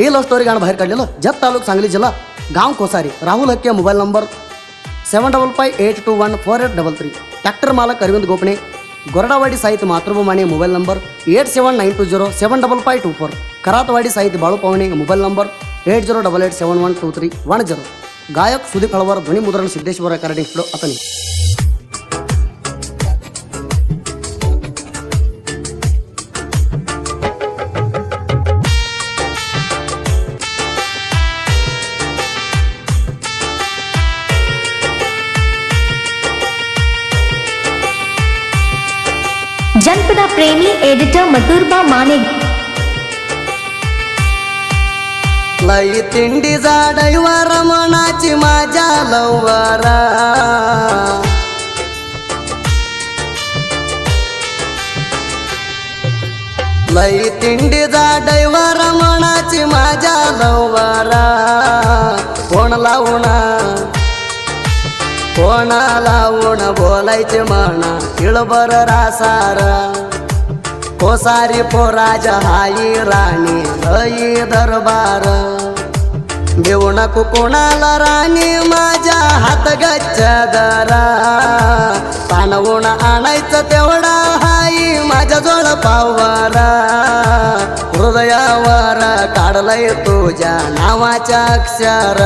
हे love story गाणं बाहेर काढलेलं जत तालुक सांगली जिल्हा गाव Kosari Rahul Hakke mobile number seven double five eight two one four eight double three tractor मालक अरविंद गोपणे गोरडावाडी साहित्य मातृभूमाने mobile number eight seven nine two zero seven double five two four Karatwadi साहित्य Balu Pawane mobile number eight zero double eight seven one two three one zero गायक सुदीप हळवर ध्वनी मुद्रण Siddheshwar recording studio अतनी प्रेमी editor मथुरबा Mane लई तिंडी जाडैवार मनाची माझ्या लवरा लई तिंडी जाडैवार मनाची माझ्या लवरा कोण लावणा कोणा लावणं बोलायचे म्हणा किळबर रासारा कोसारी पोराजा हाई राणी लई दरबार. देऊ नको कोणाला राणी माझ्या हात गच्च दरा. पानवून आणायचं तेवढा हाई माझ्या जोड पावरा हृदयावर काढलंय तुझ्या नावाच्या अक्षर.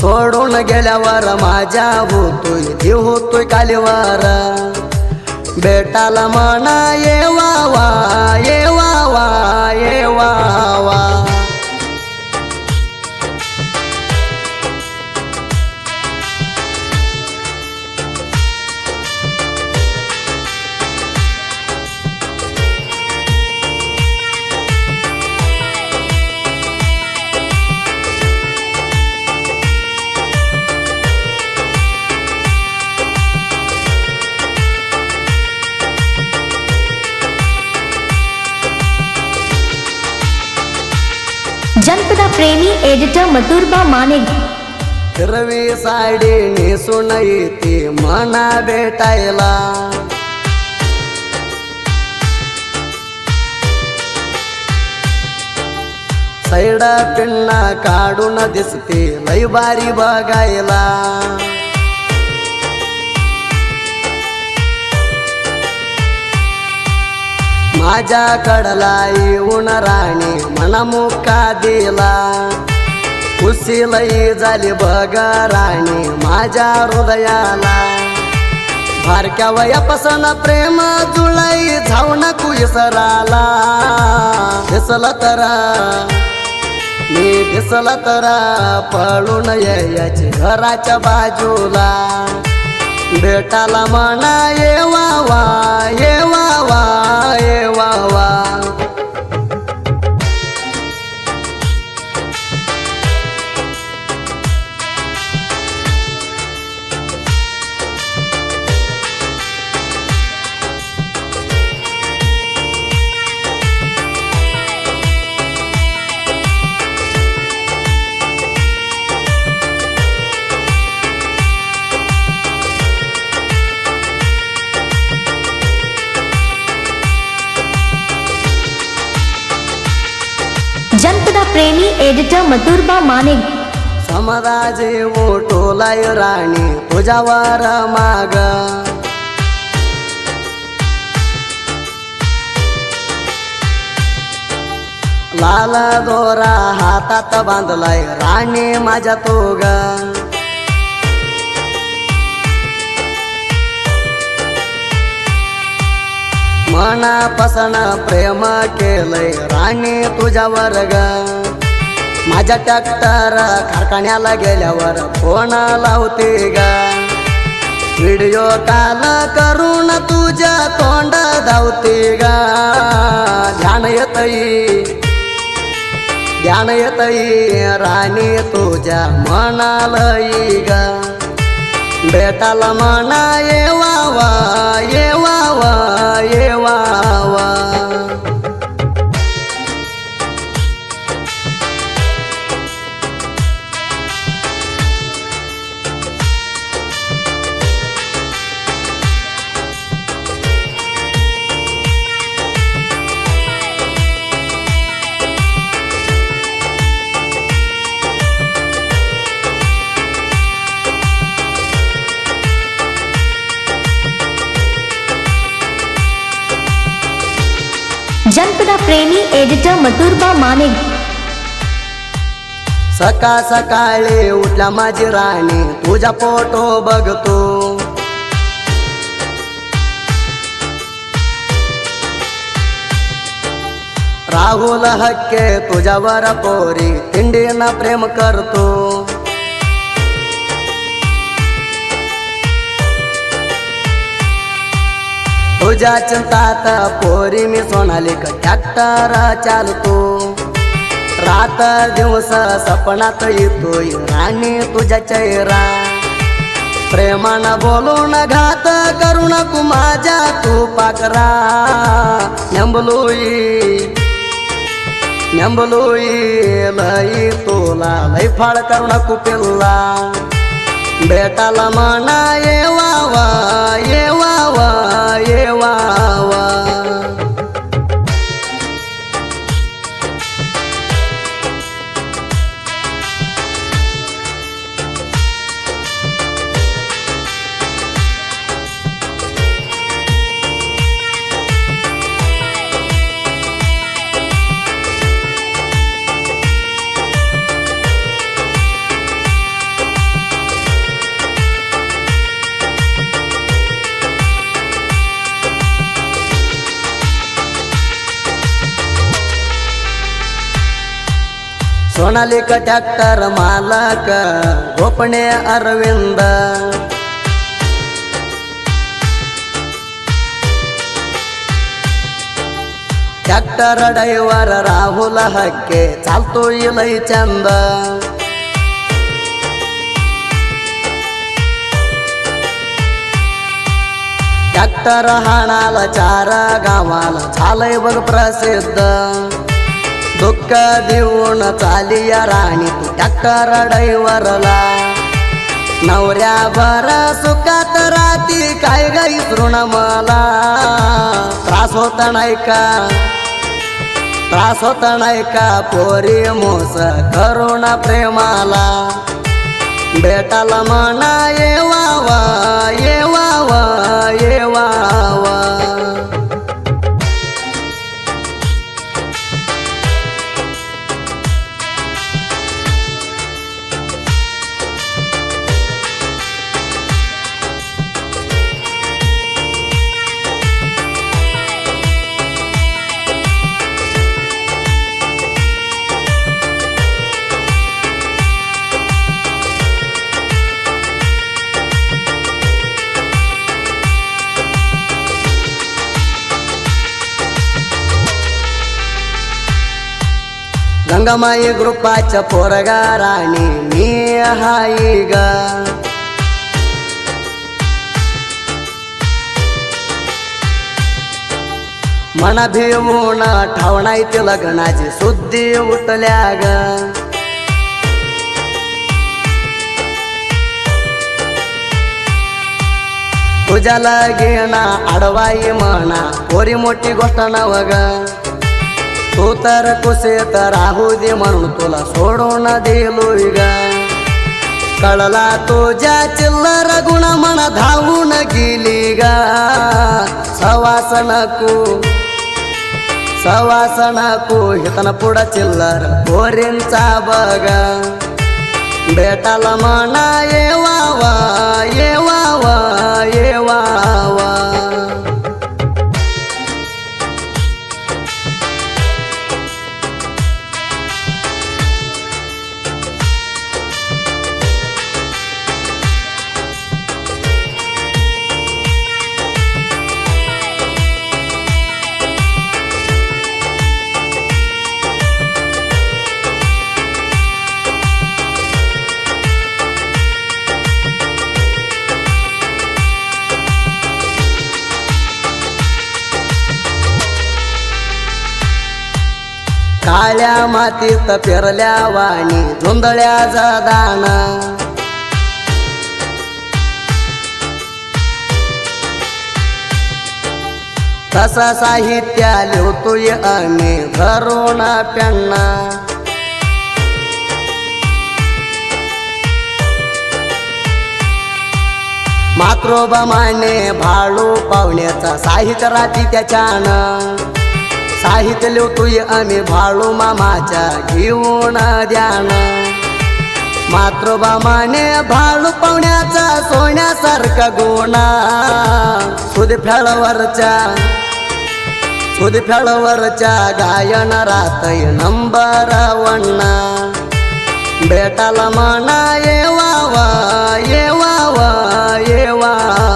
सोडून गेल्यावर माझ्या होतोय देव होतोय कालीवर. बेटाला म्हणा ये ಜನಪದ ಪ್ರೇಮಿ, ಎಡಿಟರ್ ಮಧುರ್ಬಾ ಮಾನೆ ರವಿ ಸಾಡಿ ನೀ ಸುಣೈತಿ ಮನ ಬೇಟ ಸೈಡ ಪಿಣ್ಣ ಕಾಡು ನದಿಸ್ತಿ ಲೈಬಾರಿ ಬಾಗ माझ्या कडला येऊन राणी मना मुक्का दिला. खुशी लई झाली बघ राणी माझ्या हृदयाला. बारक्या वयापासून प्रेम जुळई जाऊ नको इसराला दिसला तर मी दिसला तर पळून याची घराच्या बाजूला. बेटाला म्हणा ये वा वा ये वा वा ये वा वा. प्रेमी एडिटर मधुरबा माने. समाजाचे ओटोलाय राणी तुझ्यावर माग. लाल दोरा हातात बांधलाय राणी माझ्या तोगा. मनापासून प्रेम केलंय राणी तुझ्यावर ग माझ्या टॅक्टर कारखान्याला गेल्यावर फोन लावते ग. व्हिडिओ काल करून तुझ्या तोंड धावते ग. ध्यान येतई ध्यान येतई राणी तुझ्या मनालई ग. बेटाला म्हणा ये वा वा ये वा वा ये वा। वा जानपदा प्रेमी एडिटर मथुरबा माने सकाळ सकाळी उठल्या माझी राणी तुझा फोटो बघतो राहुल हक्के तुझ्यावर पोरी तिंडीनं प्रेम करतो तुझ्या चिंतात पोरी मी सोनाली का ट्रॅक्टर चालतो. रात दिवस सपनात येतोय राणी तुझ्या चेहरा. प्रेमानं बोलून घात करू नको माझ्या तू पाकरा. नेंबलोई नेंबलोई लई तुला लई फाळ करू नको पिल्ला बेटाला म्हणा ये वावा का ट्रॅक्टर मालक? गोपणे अरविंद. ट्रॅक्टर ड्रायव्हर राहुल हक्के चालतो लई चंद ट्रॅक्टर हाणाला चार गावाला झालंय बघ प्रसिद्ध. दुःख देऊन चाली या राणी तू ट्रॅक्टर ड्रायव्हरला नवऱ्या भर सुखात राहती काय गाई तृण मला त्रास होत नाही का त्रास होत नाही का पोरी मोस करुण प्रेमाला बेटाला म्हणा ये वावा ये वावा ये वावा ಗಂಗಮಾಯಿ ಗ್ರೂಪಾಚ ಪೋರಗ ರಾಣಿ ನೀ ಹಾಯಿಗ ಮನ ಭೀಮೋಣ ಠಾವಣೈತಿ ಲಗ್ನಾಜಿ ಸುದ್ದಿ ಉಟ್ಟಲ್ಯಾಗ ತುಜಲಗೇಣ ಅಡವಾಯಿ ಮಾಣ ಕೋರಿ ಮೊಟ್ಟಿ ಗೊಟ್ಟಣವಾಗ तू तर कुसेत राहू दे म्हणून तुला सोडून दिलोय ग कळला तुझ्या चिल्लर गुण म्हणा धावून गेली ग सवास नको सवास नको हितन पुढं चिल्लर पोरींचा बघा. बेटाला म्हणा ये वावा ये वावा ये वावा काळ्या मातीत पेरल्या वाणी झुंदळ्या जदान. तसा साहित्य लिवतोय आम्ही घरून प्यांना मातृबा भाळू पावण्याचा साहित्य राती त्याच्यानं. साहित्य तुय आम्ही भाळू मामाच्या घेऊन ध्यान मातृबामाने भाळू पाहुण्याचा सोन्यासारखा गुणा. सुद फेळवरच्या सुद फेळवरच्या गायन रातय नंबर वन्ना. बेटाला म्हणा येवावा येवावा येवावा